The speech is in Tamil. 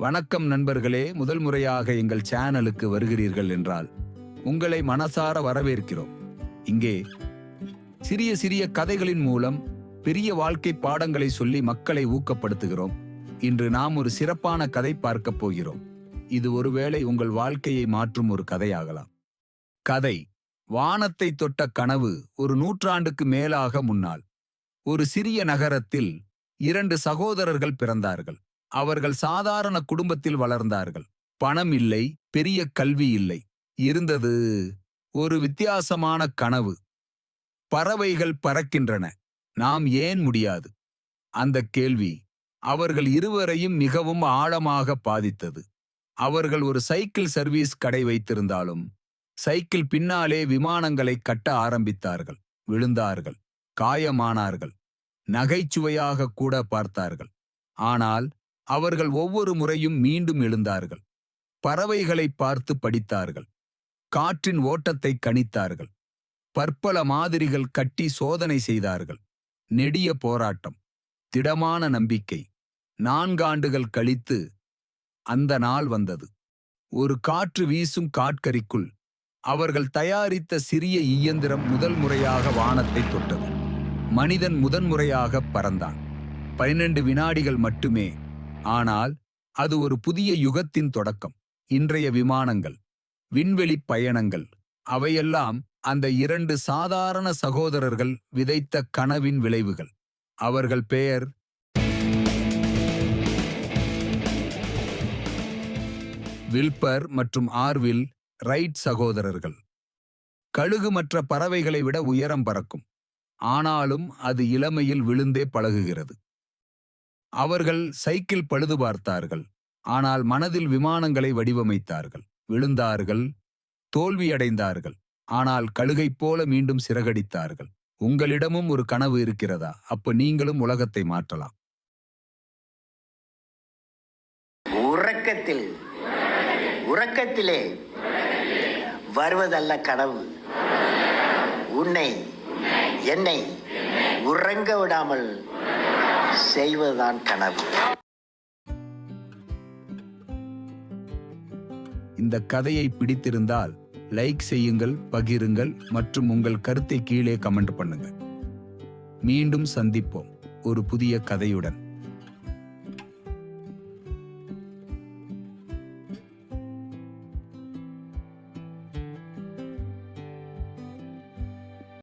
வணக்கம் நண்பர்களே முதல் முறையாக எங்கள் சேனலுக்கு வருகிறீர்கள் என்றால் உங்களை மனசார வரவேற்கிறோம். இங்கே சிறிய சிறிய கதைகளின் மூலம் பெரிய வாழ்க்கை பாடங்களை சொல்லி மக்களை ஊக்கப்படுத்துகிறோம். இன்று நாம் ஒரு சிறப்பான கதை பார்க்கப் போகிறோம். இது ஒருவேளை உங்கள் வாழ்க்கையை மாற்றும் ஒரு கதையாகலாம். கதை வானத்தை தொட்ட கனவு ஒரு நூற்றாண்டுக்கு மேலாக முன்னால் ஒரு சிறிய நகரத்தில் இரண்டு சகோதரர்கள் பிறந்தார்கள். அவர்கள் சாதாரண குடும்பத்தில் வளர்ந்தார்கள். பணம் இல்லை பெரிய கல்வி இல்லை. இருந்தது ஒரு வித்தியாசமான கனவு. பறவைகள் பறக்கின்றன. நாம் ஏன் முடியாது? அந்த கேள்வி அவர்கள் இருவரையும் மிகவும் ஆழமாக பாதித்தது. அவர்கள் ஒரு சைக்கிள் சர்வீஸ் கடை வைத்திருந்தாலும் சைக்கிள் பின்னாலே விமானங்களை கட்ட ஆரம்பித்தார்கள். விழுந்தார்கள். காயமானார்கள். நகைச்சுவையாக கூட பார்த்தார்கள். ஆனால் அவர்கள் ஒவ்வொரு முறையும் மீண்டும் எழுந்தார்கள். பறவைகளை பார்த்து படித்தார்கள். காற்றின் ஓட்டத்தை கணித்தார்கள். பற்பல மாதிரிகள் கட்டி சோதனை செய்தார்கள். நெடிய போராட்டம். திடமான நம்பிக்கை. நான்காண்டுகள் கழித்து அந்த நாள் வந்தது. ஒரு காற்று வீசும் காட்கரிக்குள் அவர்கள் தயாரித்த சிறிய இயந்திரம் முதல் முறையாக வானத்தை தொட்டது. மனிதன் முதன்முறையாக பறந்தான். பன்னிரண்டு வினாடிகள் மட்டுமே ஆனால் அது ஒரு புதிய யுகத்தின் தொடக்கம். இன்றைய விமானங்கள் விண்வெளி பயணங்கள் அவையெல்லாம் அந்த இரண்டு சாதாரண சகோதரர்கள் விதைத்த கனவின் விளைவுகள். அவர்கள் பெயர் வில்பர் மற்றும் ஆர்வில் ரைட் சகோதரர்கள். கழுகு மற்ற பறவைகளை விட உயரம் பறக்கும். ஆனாலும் அது இளமையில் விழுந்தே பழகுகிறது. அவர்கள் சைக்கிள் பழுது பார்த்தார்கள். ஆனால் மனதில் விமானங்களை வடிவமைத்தார்கள். விழுந்தார்கள் தோல்வியடைந்தார்கள். ஆனால் கழுகைப் போல மீண்டும் சிறகடித்தார்கள். உங்களிடமும் ஒரு கனவு இருக்கிறதா? அப்ப நீங்களும் உலகத்தை மாற்றலாம். உறக்கத்தில். உறக்கத்திலே. வருவதல்ல கனவு. உன்னை. என்னை. உறங்க விடாமல். செய்வதுதான் கனவு. இந்த கதையை பிடித்திருந்தால் லைக் செய்யுங்கள் பகிருங்கள் மற்றும் உங்கள் கருத்தை கீழே கமெண்ட் பண்ணுங்கள். மீண்டும் சந்திப்போம். ஒரு புதிய கதையுடன்.